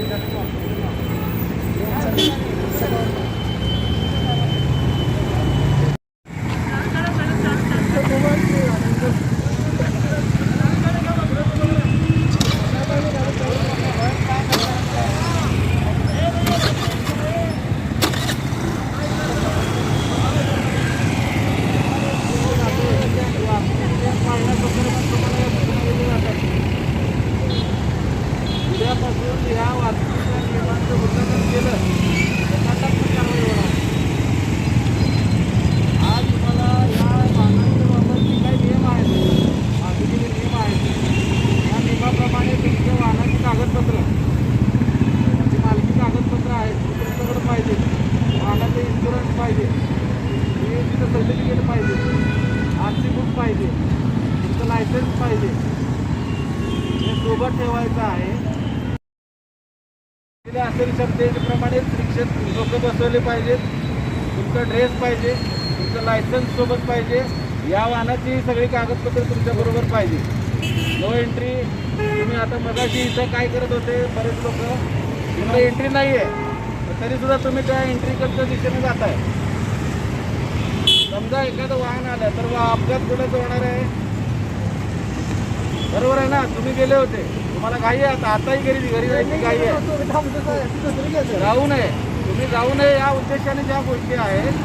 उद्यापासून ह्या वाहतुकीच्या नियमांचं उल्लंघन केलं तर दंडात्मक कारवाई होणार आज तुम्हाला या वाहनांच्या बाबत जे काही नियम आहेत वाहतुकीचे नियम आहेत या नियमाप्रमाणे तुमच्या वाहनाची कागदपत्र जी मालकी कागदपत्र आहेत ती पाहिजे. वाहनाचं इन्शुरन्स पाहिजे तिथं सर्टिफिकेट पाहिजे आर सी बुक पाहिजे तुमचं लायसन्स पाहिजे. हे सोबत ठेवायचं आहे. असेल तर रिक्षेत लोक बसवले पाहिजेत तुमचा ड्रेस पाहिजे तुमचं लायसन्स सोबत पाहिजे. या वाहनाची सगळी कागदपत्र तुमच्याबरोबर पाहिजे. नो एंट्री तुम्ही आता मगाशी इथं काय करत होते? बरेच लोक. इकडे एंट्री नाही आहे तरीसुद्धा तुम्ही त्या एंट्रीकडच्या दिशेने जात आहे समजा एखादं वाहन आलं तर वा- अपघात कुठं होणार आहे? बरोबर आहे ना? तुम्ही गेले होते. तुम्हाला काही आता आताही घरी घरी जायची घाई आहे. जाऊ नये. तुम्ही जाऊ नये या उद्देशाने ज्या गोष्टी आहेत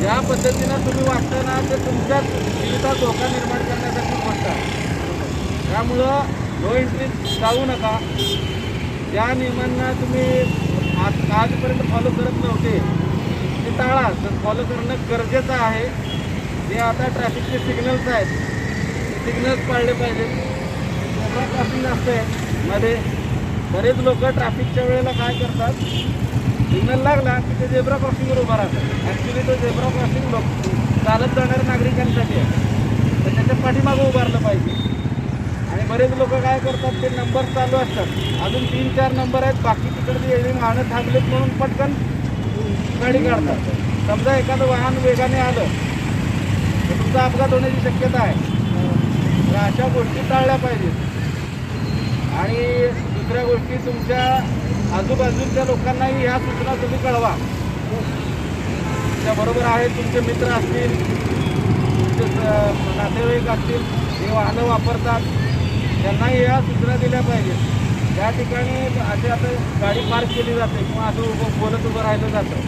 ज्या पद्धतीनं तुम्ही वागताना ते तुमच्या जीवितात धोका निर्माण करण्यासाठी गोष्ट आहे. त्यामुळं नो एंट्री जाऊ नका. ज्या नियमांना तुम्ही आज आजपर्यंत फॉलो करत नव्हते ते टाळा. तर फॉलो करणं गरजेचं आहे जे आता ट्रॅफिकचे सिग्नल्स आहेत सिग्नल्स पाळले पाहिजेत. झेब्रा क्रॉसिंग असते मध्ये बरेच लोक ट्रॅफिकच्या वेळेला काय करतात? सिग्नल लागला की ते झेब्रा क्रॉसिंगवर उभा राहतात. ॲक्च्युली तो झेब्रा क्रॉसिंग लोक चालत जाणाऱ्या नागरिकांसाठी आहे. तर त्याच्या पाठीमागं उभारलं पाहिजे. आणि बरेच लोक काय करतात? ते नंबर चालू असतात. अजून तीन चार नंबर आहेत. बाकी तिकडे एवढी वाहनं थांबलेत म्हणून पटकन गाडी काढतात. समजा एखादं वाहन वेगाने आलं तर तुमचा अपघात होण्याची शक्यता आहे. तर अशा गोष्टी टाळल्या पाहिजेत. दुसऱ्या गोष्टी तुमच्या आजूबाजूच्या लोकांनाही ह्या सूचना तुम्ही कळवा. त्याबरोबर आहेत तुमचे मित्र असतील तुमचे नातेवाईक असतील हे वाहनं वापरतात त्यांनाही ह्या सूचना दिल्या पाहिजेत. या ठिकाणी असे आता गाडी पार्क केली जाते किंवा असं उभं बोलत उभं राहिलं जातं.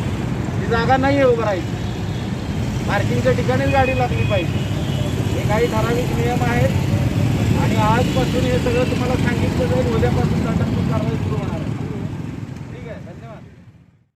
ती जागा नाही आहे उभं राहायची. पार्किंगच्या ठिकाणीच गाडी लागली पाहिजे. हे काही ठराविक नियम आहेत. आणि आजपासून हे सगळं तुम्हाला सांगितलं जाईल उद्यापासून दंडात्मक कारवाई सुरू होणार आहे.